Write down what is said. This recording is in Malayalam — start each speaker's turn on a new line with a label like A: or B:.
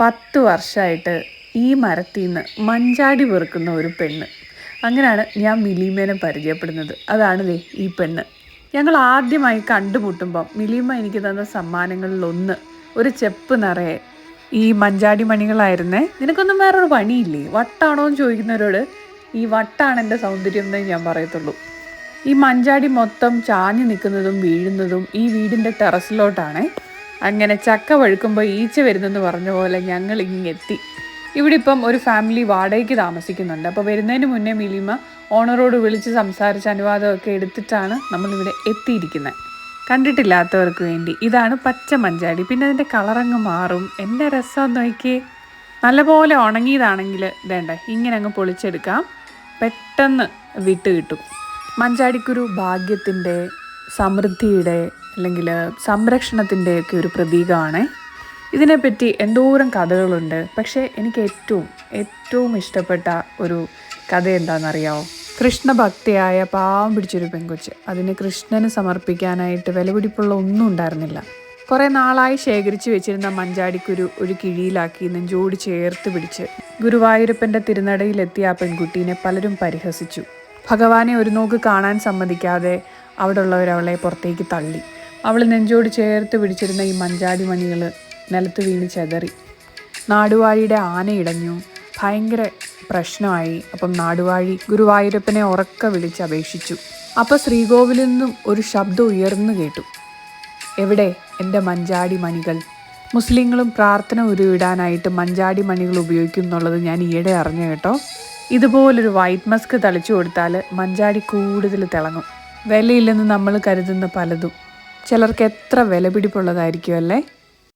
A: പത്ത് വർഷമായിട്ട് ഈ മരത്തിൽ നിന്ന് മഞ്ചാടി വെറുക്കുന്ന ഒരു പെണ്ണ്. അങ്ങനെയാണ് ഞാൻ മിലീമേനെ പരിചയപ്പെടുന്നത്. അതാണ് ദേ ഈ പെണ്ണ്. ഞങ്ങൾ ആദ്യമായി കണ്ടുമുട്ടുമ്പം മിലീമ എനിക്ക് തന്ന സമ്മാനങ്ങളിലൊന്ന് ഒരു ചെപ്പ് നിറയെ ഈ മഞ്ചാടി മണികളായിരുന്നേ? നിനക്കൊന്നും വേറൊരു പണിയില്ലേ? വട്ടാണോ എന്ന് ചോദിക്കുന്നവരോട് ഈ വട്ടാണ് എന്റെ സൗന്ദര്യം എന്നേ ഞാൻ പറയത്തുള്ളൂ. ഈ മഞ്ചാടി മൊത്തം ചാഞ്ഞു നിൽക്കുന്നതും വീഴുന്നതും ഈ വീടിന്റെ ടെറസിലോട്ടാണേ. അങ്ങനെ ചക്ക വഴുക്കുമ്പോൾ ഈച്ച വരുന്നെന്ന് പറഞ്ഞ പോലെ ഞങ്ങൾ ഇങ്ങെത്തി ഇവിടെ ഇപ്പം ഒരു ഫാമിലി വാടകയ്ക്ക് താമസിക്കുന്നുണ്ട്. അപ്പോൾ വരുന്നതിന് മുന്നേ മിലിമ ഓണറോട് വിളിച്ച് സംസാരിച്ച് അനുവാദമൊക്കെ എടുത്തിട്ടാണ് നമ്മളിവിടെ എത്തിയിരിക്കുന്നത്. കണ്ടിട്ടില്ലാത്തവർക്ക് വേണ്ടി. ഇതാണ് പച്ച മഞ്ചാടി. പിന്നെ അതിന്റെ കളറങ്ങ് മാറും. എന്റെ രസം നോക്കിയേ. നല്ലപോലെ ഉണങ്ങിയതാണെങ്കിൽ വേണ്ട ഇങ്ങനെ അങ്ങ് പൊളിച്ചെടുക്കാം. പെട്ടെന്ന് വിട്ട് കിട്ടും. മഞ്ചാടിക്കൊരു ഭാഗ്യത്തിന്റെ സമൃദ്ധിയുടെ അല്ലെങ്കിൽ സംരക്ഷണത്തിന്റെയൊക്കെ ഒരു പ്രതീകമാണ്. ഇതിനെപ്പറ്റി എന്തോരം കഥകളുണ്ട്? പക്ഷേ എനിക്ക് ഏറ്റവും ഏറ്റവും ഇഷ്ടപ്പെട്ട ഒരു കഥ എന്താണെന്നറിയാമോ കൃഷ്ണഭക്തിയായ പാവം പിടിച്ചൊരു പെങ്കൊച്ച്. അതിന് കൃഷ്ണന് സമർപ്പിക്കാനായിട്ട് വിലപിടിപ്പുള്ള ഒന്നും ഉണ്ടായിരുന്നില്ല. കുറേ നാളായി ശേഖരിച്ചു വെച്ചിരുന്ന മഞ്ചാടിക്കുരു ഒരു കിഴിയിലാക്കി നെഞ്ചോട് ചേർത്ത് പിടിച്ച് ഗുരുവായൂരപ്പന്റെ തിരുനടയിലെത്തിയ ആ പെൺകുട്ടീനെ പലരും പരിഹസിച്ചു. ഭഗവാനെ ഒരു നോക്ക് കാണാൻ സമ്മതിക്കാതെ അവിടെ ഉള്ളവരവളെ പുറത്തേക്ക് തള്ളി. അവൾ നെഞ്ചോട് ചേർത്ത് പിടിച്ചിരുന്ന ഈ മഞ്ചാടി മണികൾ നിലത്ത് വീണ് ചെതറി. നാടുവാഴിയുടെ ആന ഇടഞ്ഞു. ഭയങ്കര പ്രശ്നമായി. അപ്പം നാടുവാഴി ഗുരുവായൂരപ്പനെ ഉറക്ക വിളിച്ച് അപേക്ഷിച്ചു. അപ്പോൾ ശ്രീകോവിലിൽ നിന്നും ഒരു ശബ്ദം ഉയർന്നു കേട്ടു. എവിടെ എന്റെ മഞ്ചാടി മണികൾ മുസ്ലിങ്ങളും പ്രാർത്ഥന ഉരുവിടാനായിട്ട് മഞ്ചാടി മണികൾ ഉപയോഗിക്കും എന്നുള്ളത് ഞാൻ ഈയിടെ അറിഞ്ഞു കേട്ടോ. ഇതുപോലൊരു വൈറ്റ് മസ്ക് തളിച്ചു കൊടുത്താൽ മഞ്ചാടി കൂടുതൽ തിളങ്ങും. വിലയില്ലെന്ന് നമ്മൾ കരുതുന്ന പലതും. ചിലർക്ക് എത്ര വിലപിടിപ്പുള്ളതായിരിക്കും അല്ലേ